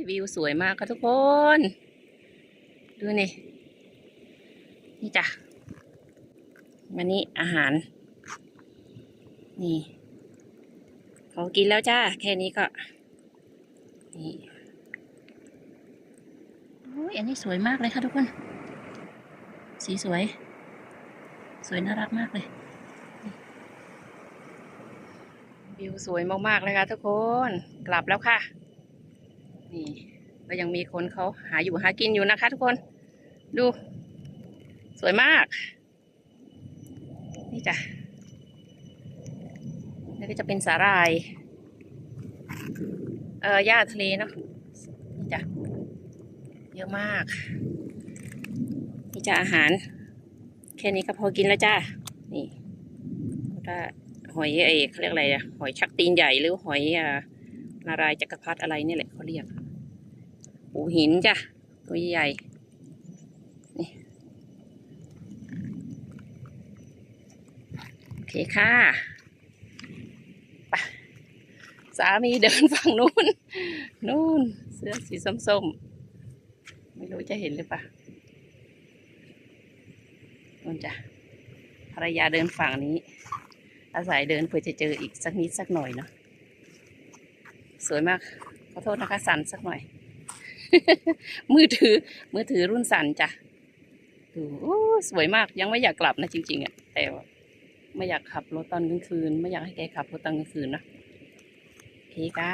ยวิวสวยมากค่ะทุกคน ดูนี่ นี่จ้ะวันนี้อาหาร นี่เขากินแล้วจ้า แค่นี้ก็ นี่โอ้ยอันนี้สวยมากเลยค่ะทุกคน สีสวย สวยน่ารักมากเลยวิวสวยมาก ๆ เลยค่ะทุกคน กลับแล้วค่ะ นี่ก็ยังมีคนเขาหาอยู่หากินอยู่นะคะ ทุกคน ดู สวยมาก นี่จ้ะนี่ก็จะเป็นสาหร่าย เอ่อหญ้าทะเลเนาะนี่จ้ะเยอะมาก นี่จ้ะอาหาร แค่นี้ก็พอกินแล้วจ้านี่แล้วก็หอยไอ้เขาเรียกอะไรอะหอยชักตีนใหญ่หรือหอยอ่านารายจักรพรรดิอะไรนี่แหละเขาเรียก ปูหินจ้ะ ตัวใหญ่นี่โอเคค่ะไปสามีเดินฝั่งนู้น นู่นเสื้อสีส้มๆ ไม่รู้จะเห็นหรือเปล่านู่นจ้ะภรรยาเดินฝั่งนี้ อาศัยเดินเพื่อจะเจออีกสักนิดสักหน่อยเนาะสวยมาก ขอโทษนะคะ สั่นสักหน่อย มือถือ มือถือรุ่นสันจ้ะดูสวยมากยังไม่อยากกลับนะจริงๆอะแต่ไม่อยากขับรถตอนกลางคืน ไม่อยากให้แกขับรถตอนกลางคืนนะโอเคจ้า